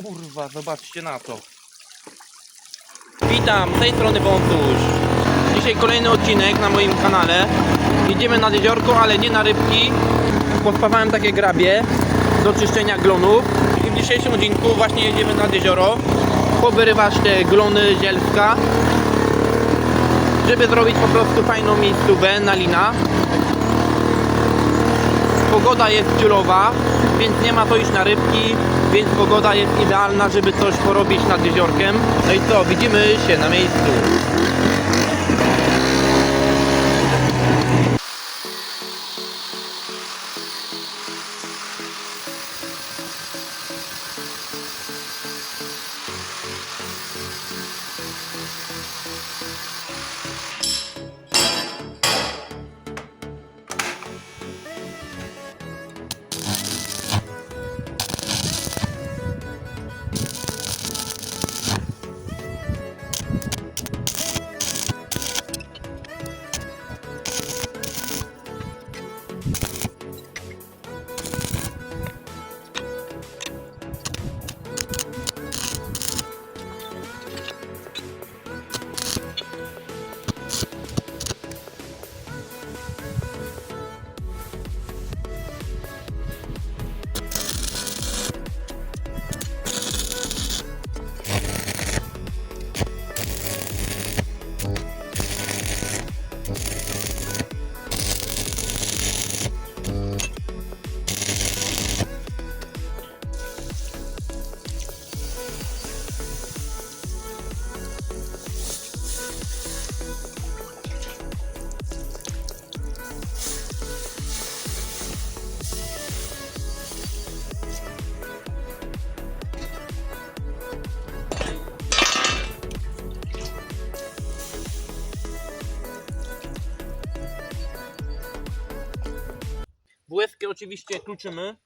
Kurwa, zobaczcie na to. Witam, z tej strony Wątuś. Dzisiaj kolejny odcinek na moim kanale. Idziemy nad jeziorko, ale nie na rybki. Pospawałem takie grabie do czyszczenia glonów. I w dzisiejszym odcinku właśnie jedziemy nad jezioro. Powyrywać te glony zielska. Żeby zrobić po prostu fajną miejscówę na lina. Pogoda jest ciulowa, więc nie ma to iść na rybki, więc pogoda jest idealna, żeby coś porobić nad jeziorkiem. No i co, widzimy się na miejscu. Błyskie oczywiście kluczymy.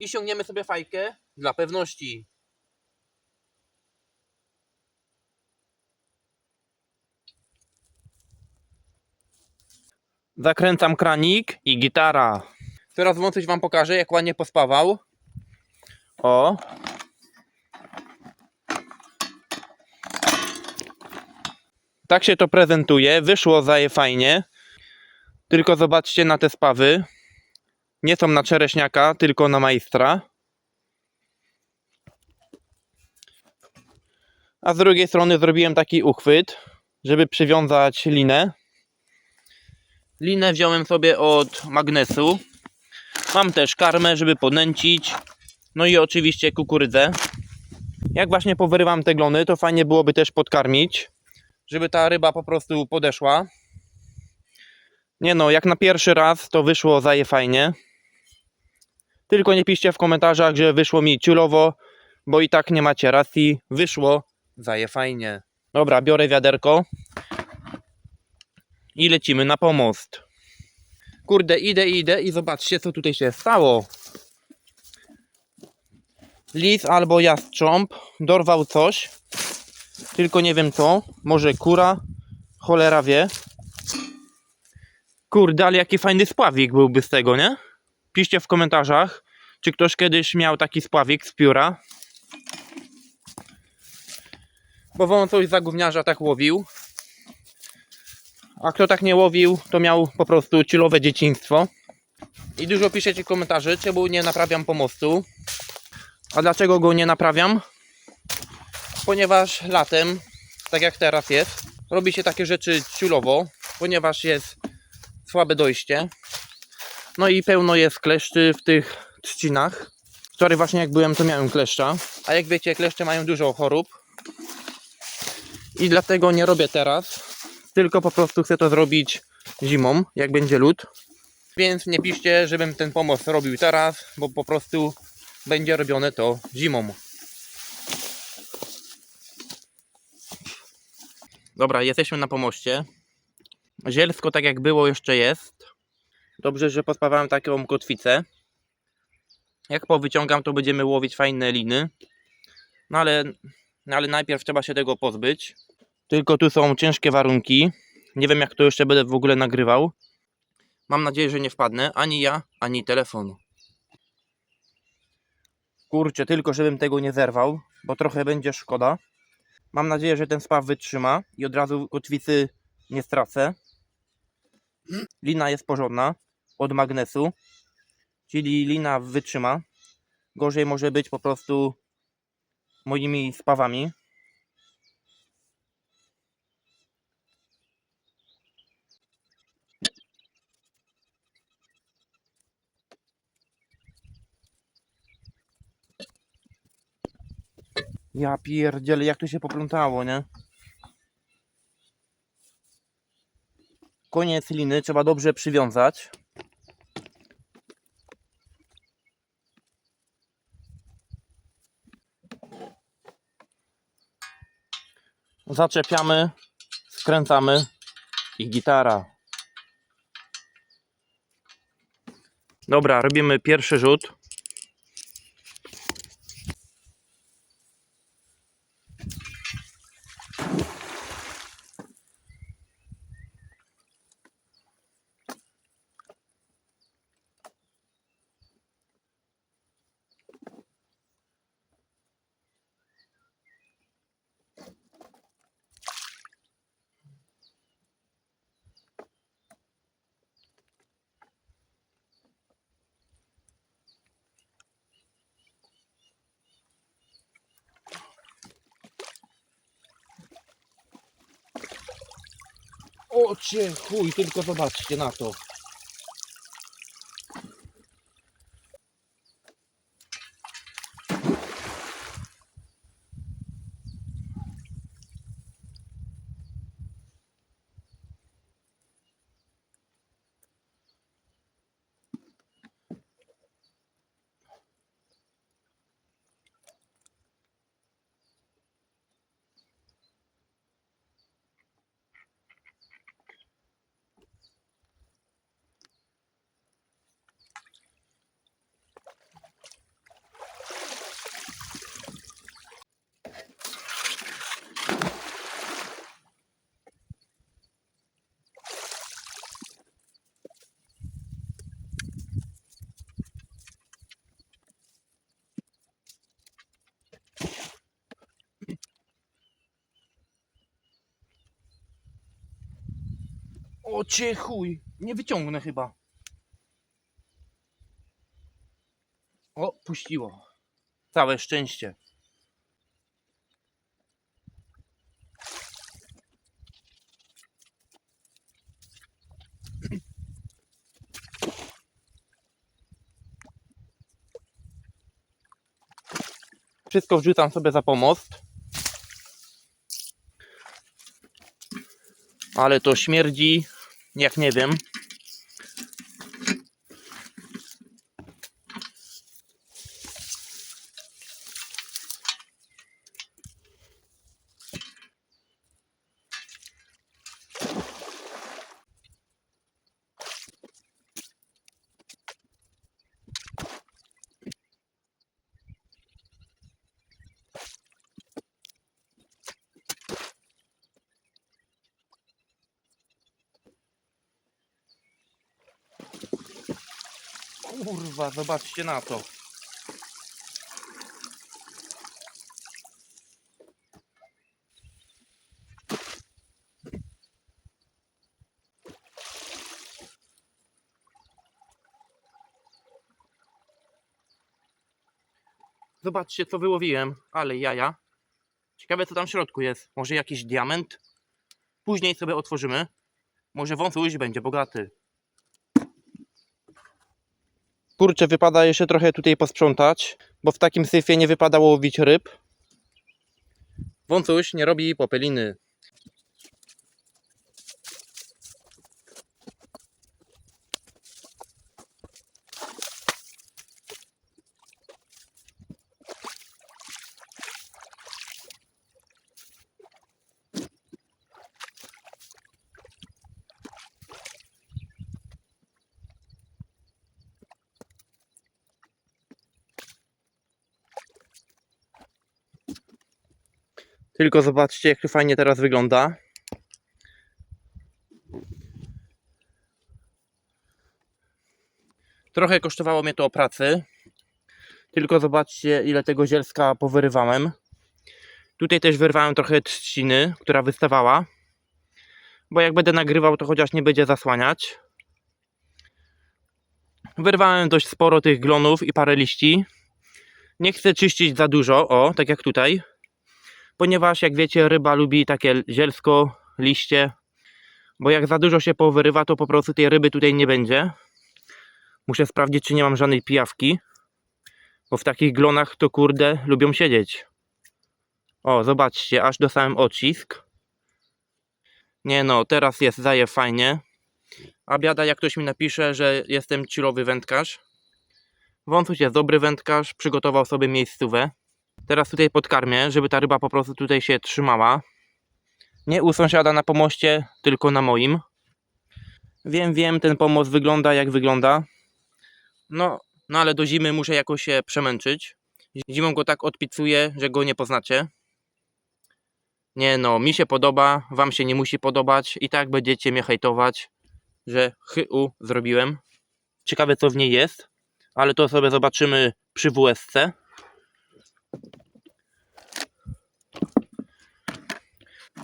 I sięgniemy sobie fajkę dla pewności. Zakręcam kranik i gitara. Teraz wątpić wam pokażę, jak ładnie pospawał. O. Tak się to prezentuje. Wyszło zaje fajnie. Tylko zobaczcie na te spawy. Nie są na czereśniaka, tylko na majstra. A z drugiej strony zrobiłem taki uchwyt, żeby przywiązać linę. Linę wziąłem sobie od magnesu. Mam też karmę, żeby podnęcić. No i oczywiście kukurydzę. Jak właśnie powyrywam te glony, to fajnie byłoby też podkarmić żeby ta ryba po prostu podeszła. Nie no, jak na pierwszy raz to wyszło zaje fajnie. Tylko nie piszcie w komentarzach, że wyszło mi ciulowo, bo i tak nie macie racji. Wyszło zaje fajnie. Dobra, biorę wiaderko i lecimy na pomost. Kurde, idę, idę i zobaczcie, co tutaj się stało. Lis albo jastrząb dorwał coś tylko nie wiem co. Może kura? Cholera wie. Kurde, ale jaki fajny spławik byłby z tego, nie? Piszcie w komentarzach, czy ktoś kiedyś miał taki spławik z pióra. Bo wam coś za gówniarza tak łowił. A kto tak nie łowił, to miał po prostu ciulowe dzieciństwo. I dużo piszecie komentarzy, czemu nie naprawiam pomostu. A dlaczego go nie naprawiam? Ponieważ latem, tak jak teraz jest, robi się takie rzeczy ciulowo, ponieważ jest słabe dojście. No i pełno jest kleszczy w tych trzcinach. Wczoraj właśnie jak byłem, to miałem kleszcza. A jak wiecie, kleszcze mają dużo chorób. I dlatego nie robię teraz, tylko po prostu chcę to zrobić zimą, jak będzie lód. Więc nie piszcie, żebym ten pomost robił teraz, bo po prostu będzie robione to zimą. Dobra, jesteśmy na pomoście. Zielsko tak jak było jeszcze jest. Dobrze, że pospawałem taką kotwicę. Jak powyciągam, to będziemy łowić fajne liny. No ale, no ale najpierw trzeba się tego pozbyć. Tylko tu są ciężkie warunki. Nie wiem jak to jeszcze będę w ogóle nagrywał. Mam nadzieję, że nie wpadnę. Ani ja, ani telefon. Kurczę, tylko żebym tego nie zerwał, bo trochę będzie szkoda. Mam nadzieję, że ten spaw wytrzyma i od razu kotwicy nie stracę. Lina jest porządna od magnesu, czyli lina wytrzyma. Gorzej może być po prostu moimi spawami. Ja pierdzielę, jak to się poplątało, nie? Koniec liny trzeba dobrze przywiązać. Zaczepiamy, skręcamy i gitara. Dobra, robimy pierwszy rzut. O cię chuj, tylko zobaczcie na to. O cię chuj, nie wyciągnę chyba. O, puściło. Całe szczęście. Wszystko wrzucam sobie za pomost. Ale to śmierdzi, jak nie wiem. Kurwa, zobaczcie na to. Zobaczcie, co wyłowiłem. Ale jaja. Ciekawe, co tam w środku jest. Może jakiś diament? Później sobie otworzymy. Może wąsuś będzie bogaty. Kurczę, wypada jeszcze trochę tutaj posprzątać, bo w takim syfie nie wypada łowić ryb. Wącuś nie robi popeliny. Tylko zobaczcie, jak to fajnie teraz wygląda. Trochę kosztowało mnie to pracy. Tylko zobaczcie, ile tego zielska powyrywałem. Tutaj też wyrwałem trochę trzciny, która wystawała. Bo jak będę nagrywał, to chociaż nie będzie zasłaniać. Wyrwałem dość sporo tych glonów i parę liści. Nie chcę czyścić za dużo, o, tak jak tutaj. Ponieważ, jak wiecie, ryba lubi takie zielsko, liście. Bo jak za dużo się powyrywa, to po prostu tej ryby tutaj nie będzie. Muszę sprawdzić, czy nie mam żadnej pijawki. Bo w takich glonach to kurde lubią siedzieć. O, zobaczcie, aż dostałem odcisk. Nie no, teraz jest zaje fajnie. A biada jak ktoś mi napisze, że jestem chillowy wędkarz. Wąsuś jest dobry wędkarz, przygotował sobie miejscówę. Teraz tutaj podkarmię, żeby ta ryba po prostu tutaj się trzymała. Nie u sąsiada na pomoście, tylko na moim. Wiem, wiem, ten pomost wygląda jak wygląda. No, no ale do zimy muszę jakoś się przemęczyć. Zimą go tak odpicuję, że go nie poznacie. Nie no, mi się podoba, wam się nie musi podobać i tak będziecie mnie hejtować, że chy-u zrobiłem. Ciekawe co w niej jest, ale to sobie zobaczymy przy WSC.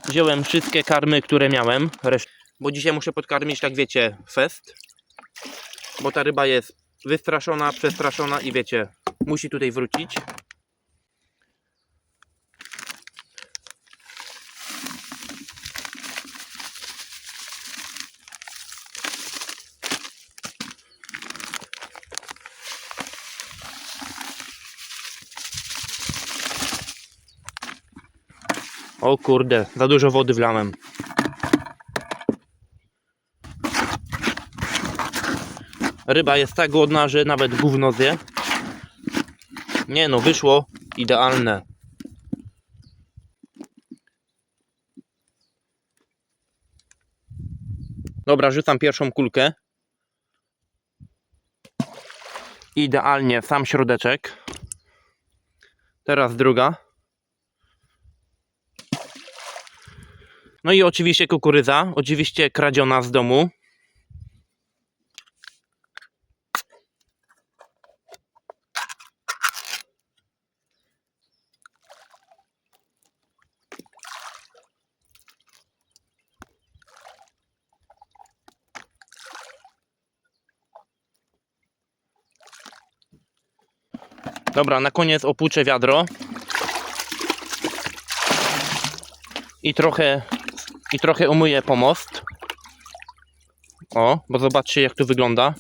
Wziąłem wszystkie karmy, które miałem, bo dzisiaj muszę podkarmić, tak wiecie, fest. Bo ta ryba jest wystraszona, przestraszona i wiecie, musi tutaj wrócić. O kurde, za dużo wody wlałem. Ryba jest tak głodna, że nawet gówno zje. Nie no, wyszło idealne. Dobra, rzucam pierwszą kulkę. Idealnie, sam środeczek. Teraz druga. No i oczywiście kukurydza, oczywiście kradziona z domu. Dobra, na koniec opłuczę wiadro. I trochę i trochę umyję pomost. O, bo zobaczcie jak to wygląda.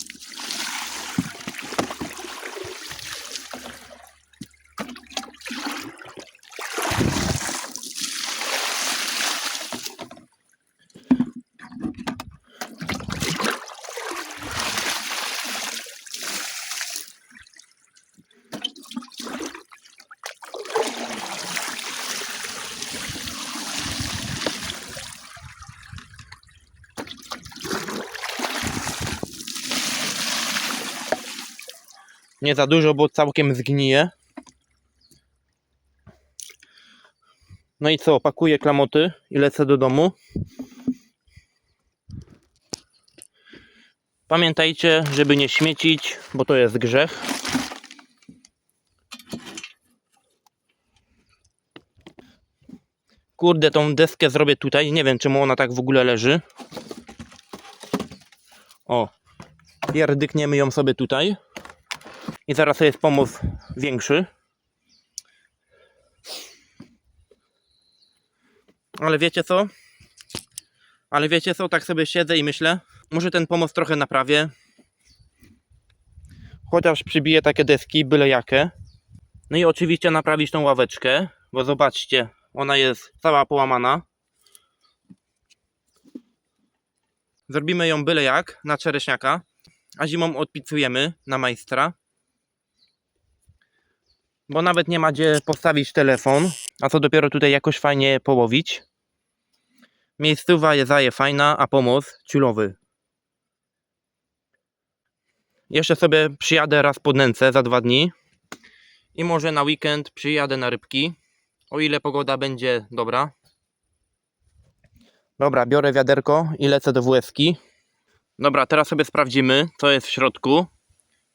Nie za dużo, bo całkiem zgnije. No i co, pakuję klamoty i lecę do domu. Pamiętajcie, żeby nie śmiecić, bo to jest grzech. Kurde, tą deskę zrobię tutaj. Nie wiem, czemu ona tak w ogóle leży. O, pierdykniemy ją sobie tutaj. I zaraz jest pomost większy. Ale wiecie co? Ale wiecie co? Tak sobie siedzę i myślę, może ten pomost trochę naprawię. Chociaż przybiję takie deski, byle jakie. No i oczywiście naprawić tą ławeczkę, bo zobaczcie, ona jest cała połamana. Zrobimy ją byle jak na czereśniaka, a zimą odpicujemy na majstra bo nawet nie ma gdzie postawić telefon, a co dopiero tutaj jakoś fajnie połowić. Miejscowa jest zaje fajna, a pomoc ciulowy. Jeszcze sobie przyjadę raz pod nęcę za dwa dni i może na weekend przyjadę na rybki, o ile pogoda będzie dobra. Dobra, biorę wiaderko i lecę do WSki. Dobra, teraz sobie sprawdzimy, co jest w środku.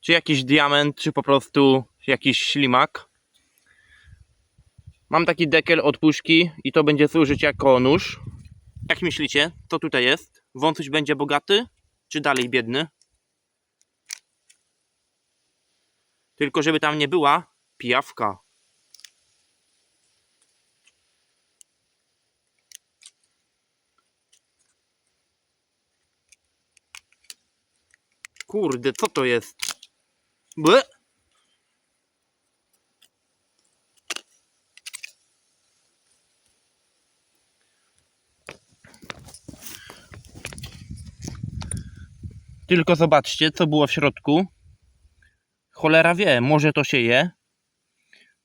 Czy jakiś diament, czy po prostu jakiś ślimak. Mam taki dekel od puszki i to będzie służyć jako nóż. Jak myślicie, co tutaj jest? Wąsuś będzie bogaty, czy dalej biedny? Tylko żeby tam nie była pijawka. Kurde, co to jest? Ble? Tylko zobaczcie, co było w środku. Cholera wie, może to się je.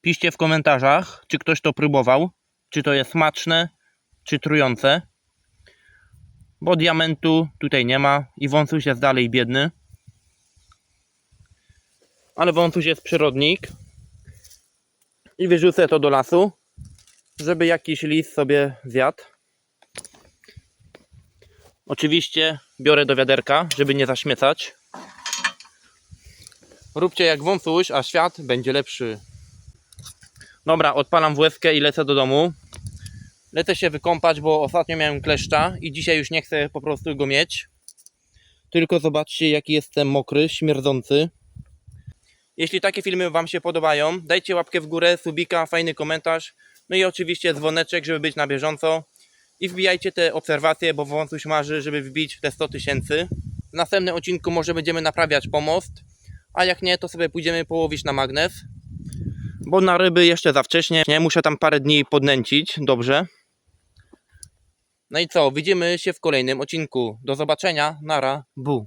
Piszcie w komentarzach, czy ktoś to próbował, czy to jest smaczne, czy trujące. Bo diamentu tutaj nie ma i wąsuś jest dalej biedny. Ale wąsuś jest przyrodnik. I wyrzucę to do lasu, żeby jakiś lis sobie zjadł. Oczywiście biorę do wiaderka, żeby nie zaśmiecać. Róbcie jak wąsuś, a świat będzie lepszy. Dobra, odpalam łezkę i lecę do domu. Lecę się wykąpać, bo ostatnio miałem kleszcza i dzisiaj już nie chcę po prostu go mieć. Tylko zobaczcie jaki jestem mokry, śmierdzący. Jeśli takie filmy Wam się podobają, dajcie łapkę w górę, subika, fajny komentarz. No i oczywiście dzwoneczek, żeby być na bieżąco. I wbijajcie te obserwacje, bo wąsuś marzy, żeby wbić te 100 tysięcy. W następnym odcinku może będziemy naprawiać pomost, a jak nie, to sobie pójdziemy połowić na magnes. Bo na ryby jeszcze za wcześnie, nie? Muszę tam parę dni podnęcić, dobrze. No i co, widzimy się w kolejnym odcinku. Do zobaczenia, nara, bu.